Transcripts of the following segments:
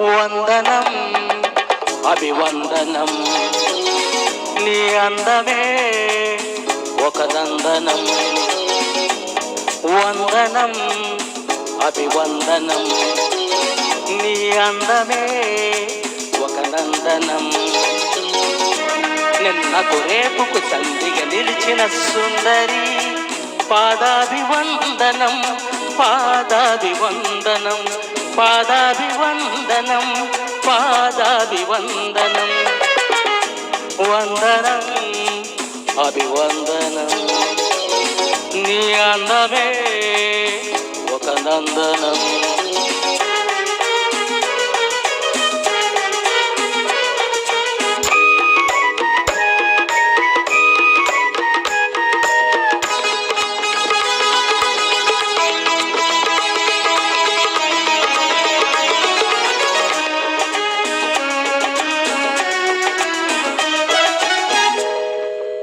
వందనం. అభివందనం. నీ అందమే ఒక దందనం. వందనం అభివందనం. నీ అందమే ఒక నందనం నిన్నకు రేపుకు సంధిగా నిలిచిన సుందరి పాదాభివందనం పాదాభివందనం. పాదాభివందనం పాదాభివందనం. వందనం అభివందనం. నీ అందమే ఒక నందనం.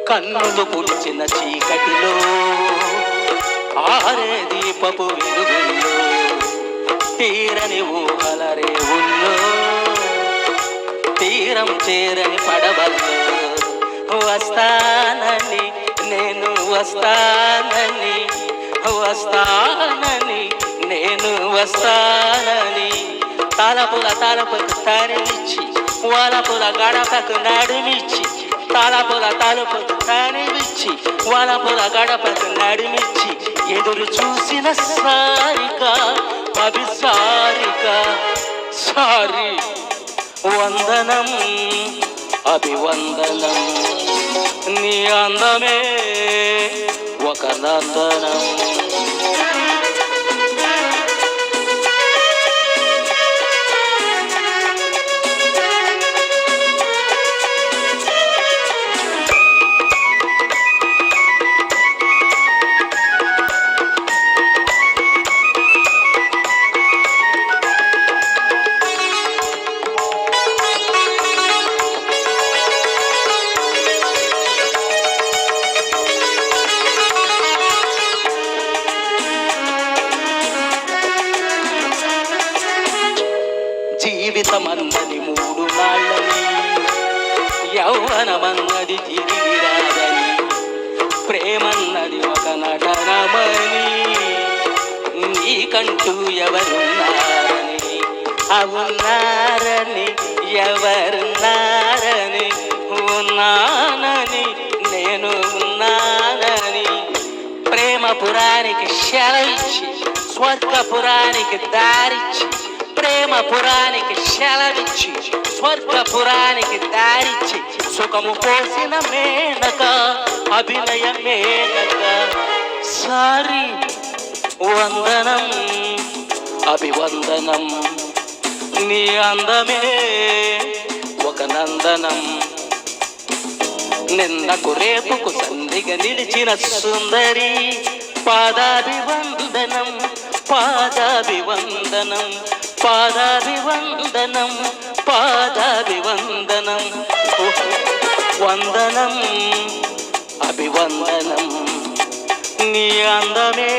కన్నులు పుడిచిన చీకటిలో ఆరే దీపపు వెలుగుల్లో తీరని ఊహల రేవుల్లో తీరం చేరని పడవల్లో వస్తానని నేను వస్తానని వస్తానని నేను వస్తానని తలపుల తలపుకు తరిమిచ్చి వలపుల గడపకు నడుమిచ్చి తలపుల తలుపు తరిమిచ్చి వలపుల గడపకు నడిమిచ్చి ఎదురు చూసిన సారిక అభిసారిక సారి. వందనం అభివందనం నీ అందమే ఒక నందనం జీవితమన్నది మూడు నాళ్ళని యౌవనమన్నది తిరిగి రాదని ప్రేమన్నది ఒక నటనమని నీకంటూ ఎవరున్నారని అవున్నారని ఎవరున్నారని ఉన్నానని నేను ఉన్నానని ప్రేమపురానికి శలవిచ్చి స్వర్గపురానికి దారిచ్చి ప్రేమపురానికి శలవిచ్చి స్వర్గపురానికి దారిచ్చి సుఖము పోసిన మేనక అభినయ మేనక. సారి వందనం అభివందనం. నీ అందమే ఒక నందనం. నిన్నకు రేపుకు సంధిగా నిలిచిన సుందరి పాదాభివందనం పాదాభివందనం. పాదాభివందనం పాదాభివందనం. వందనం అభివందనం. నీ అందమే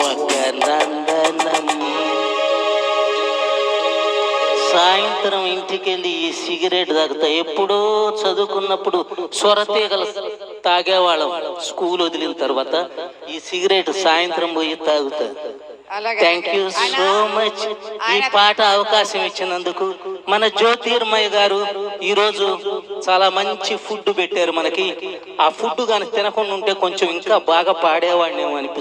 ఒక నందనం సాయంత్రం ఇంటికి వెళ్ళి ఈ సిగరెట్ తాగుతా. ఎప్పుడో చదువుకున్నప్పుడు స్వరతీగల తాగేవాళ్ళం. స్కూల్ వదిలిన తర్వాత ఈ సిగరెట్ సాయంత్రం పోయి తాగుతా. థ్యాంక్ యూ సో మచ్ ఈ పాట అవకాశం ఇచ్చినందుకు మన జ్యోతిర్మయ్య గారు ఈ రోజు చాలా మంచి ఫుడ్ పెట్టారు మనకి. ఆ ఫుడ్ కానీ తినకుండా ఉంటే కొంచెం ఇంకా బాగా పాడేవాడినేమో అనిపిస్తుంది.